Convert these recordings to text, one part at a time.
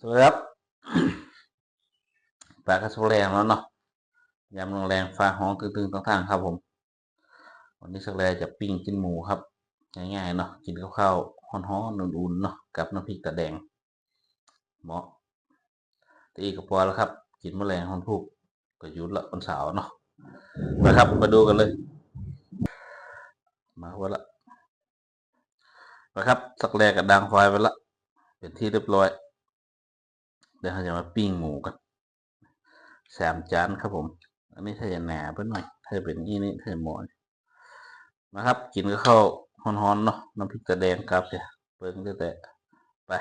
สวัสดีครับปลากระสุแรงแล้วเนาะยำแรงฟ้าห้องตึงๆทั้งๆครับผม วันนี้สักแลจะปิ้งกินหมูครับง่ายๆเนาะกินข้าวๆฮ้อนๆอุ่นๆเนาะกับน้ำพริกตาแดงเหมาะแต่อีกก็พอแล้วครับ กินมแมลงของทุกก็ยุดละวันเสาร์เนาะนะครับ มาดูกันเลย มาไว้ละนะครับสักแรกกับดังไฟไปละเป็นที่เรียบร้อย เดี๋ยวเราจะมาปิ้งหมูกันสามจานครับผม อันนี้ถ้าจะหนาไปหน่อย ถ้าจะเป็นนี่นี่ถ้าจะหมอนนะครับ กินก็เข้าฮ้อนๆเนาะน้ำพริกตาแดงครับเดี๋ยเปิ้งแต่แต่ไป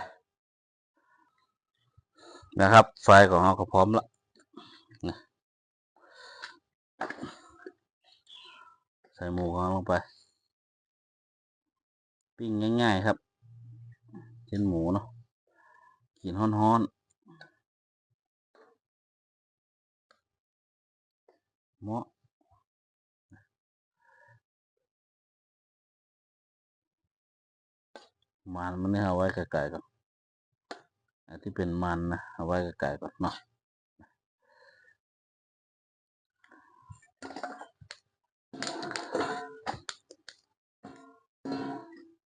นะครับ ไฟของเราก็พร้อมละนะใส่หมูของเราลงไป ปิ้งง่าย ๆ ครับเป็นหมูเนาะกินฮ้อนๆ เหมาะมันมันนี่เอาไว้ไกลๆก่อนอันที่เป็นมันนะเอาไว้ไกลๆก่อนเนาะ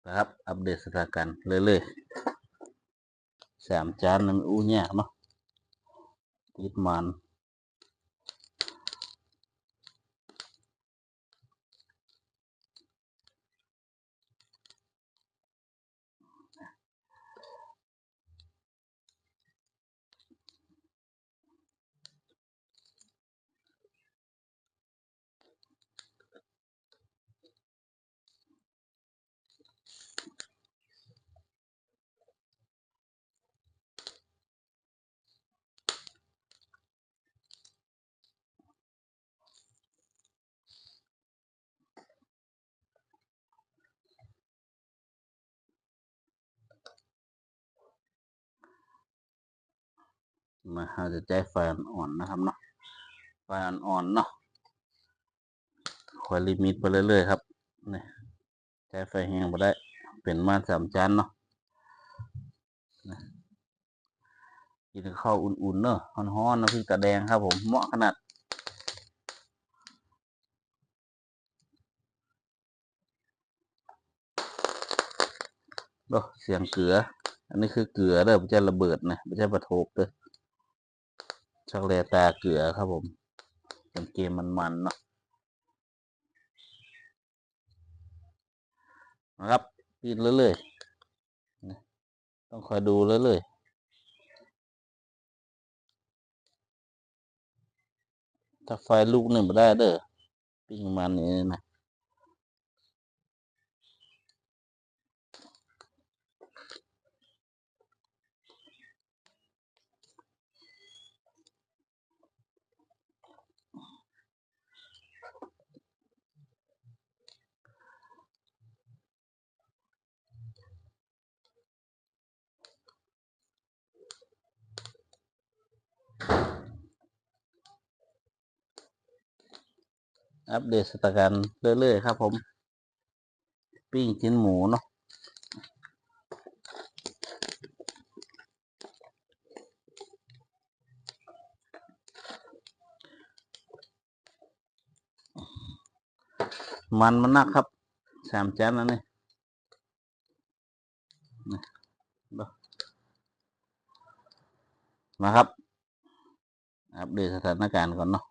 นะครับ อัปเดตสถานการณ์เรื่อยๆสามจานนั้นอู้ยากเนาะติดมัน มาเราจะใจไฟอ่อนๆนะครับเนาะไฟอ่อนๆเนาะคอยลิมิตไปเรื่อยๆครับนี่ใจไฟแห้งไปได้ เป็นมาสามจานเนาะนะกินข้าวอุ่นๆเนาะฮ้อนๆน้ำพริกตาแดงครับผมเหมาะขนาดโอ้เสียงเกลือ อันนี้คือเกลือเด้อไม่ใช่ระเบิดนะไม่ใช่ประโทบเด้อ ช็อกโกแลตตาเกลือครับผมเป็นเกมมันๆเนาะนะครับกินเรื่อยๆต้องคอยดูเรื่อยๆถ้าไฟลูกหนึ่งไม่ได้เด้อปิ้งมันนี่นะ อัปเดตสถานการณ์เรื่อยๆครับ ผม ปิ้งชิ้นหมูเนาะมันมันนักครับสามจานแล้วนี่นี่มาครับ อัปเดตสถานการณ์ก่อนเนาะ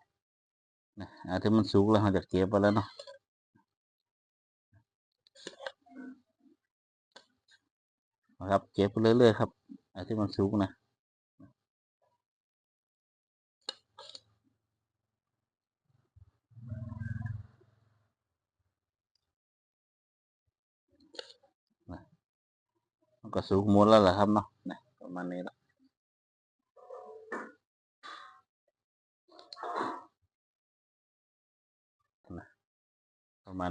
นะอันที่มันสุกแล้วเราจะเก็บไปแล้วเนาะครับเก็บไปเรื่อยๆครับอันที่มันสุกนะก็สุกหมดแล้วแหละครับเนาะนะประมาณนี้ละ ประม